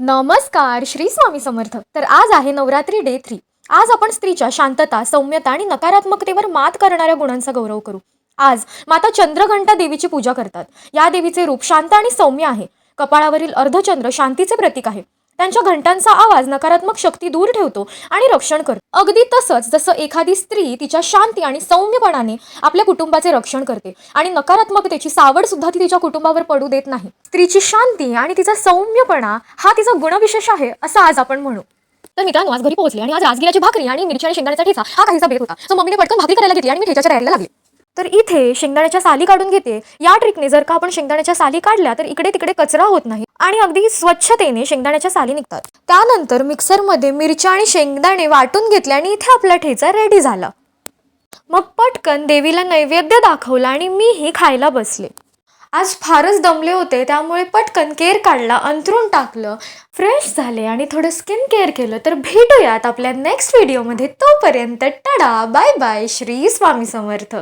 नमस्कार श्री स्वामी समर्थ. तर आज आहे नवरात्री डे थ्री. आज आपण स्त्रीच्या शांतता सौम्यता आणि नकारात्मकतेवर मात करणाऱ्या गुणांचा गौरव करू. आज माता चंद्रघंटा देवीची पूजा करतात. या देवीचे रूप शांत आणि सौम्य आहे. कपाळावरील अर्धचंद्र शांतीचे प्रतीक आहे. त्यांच्या घंटांचा आवाज नकारात्मक शक्ती दूर ठेवतो आणि रक्षण करतो. अगदी तसंच जसं एखादी स्त्री तिच्या शांती आणि सौम्यपणाने आपल्या कुटुंबाचे रक्षण करते आणि नकारात्मकतेची सावड सुद्धा ती तिच्या कुटुंबावर पडू देत नाही. स्त्रीची शांती आणि तिचा सौम्यपणा हा तिचा गुणविशेष आहे असं आज आपण म्हणू. तर मित्रांनो आज घरी पोहोचले आणि आज राजगिराची भाकरी आणि मिरची आणि शेंगदाण्याचा ठेचा हा काहीसा बेत होता. सो मम्मीने पटकन भाकरी करायला घेतली आणि मी ठेच्याच्या तयारीला लागले. तर इथे शेंगदाण्याच्या साली काढून घेते. या ट्रिकने जर का आपण शेंगदाण्याच्या साली काढल्या तर इकडे तिकडे कचरा होत नाही आणि अगदी स्वच्छतेने शेंगदाण्याच्या साली निघतात. त्यानंतर मिक्सरमध्ये मिरच्या आणि शेंगदाणे वाटून घेतले आणि इथे आपला ठेचा रेडी झाला. मग पटकन देवीला नैवेद्य दाखवला आणि मीही खायला बसले. आज फारच दमले होते त्यामुळे पटकन केअर काढला अंथरून टाकलं फ्रेश झाले आणि थोडं स्किन केअर केलं. तर भेटूयात आपल्या नेक्स्ट व्हिडिओमध्ये तोपर्यंत tada bye bye Shri Swami Samarth.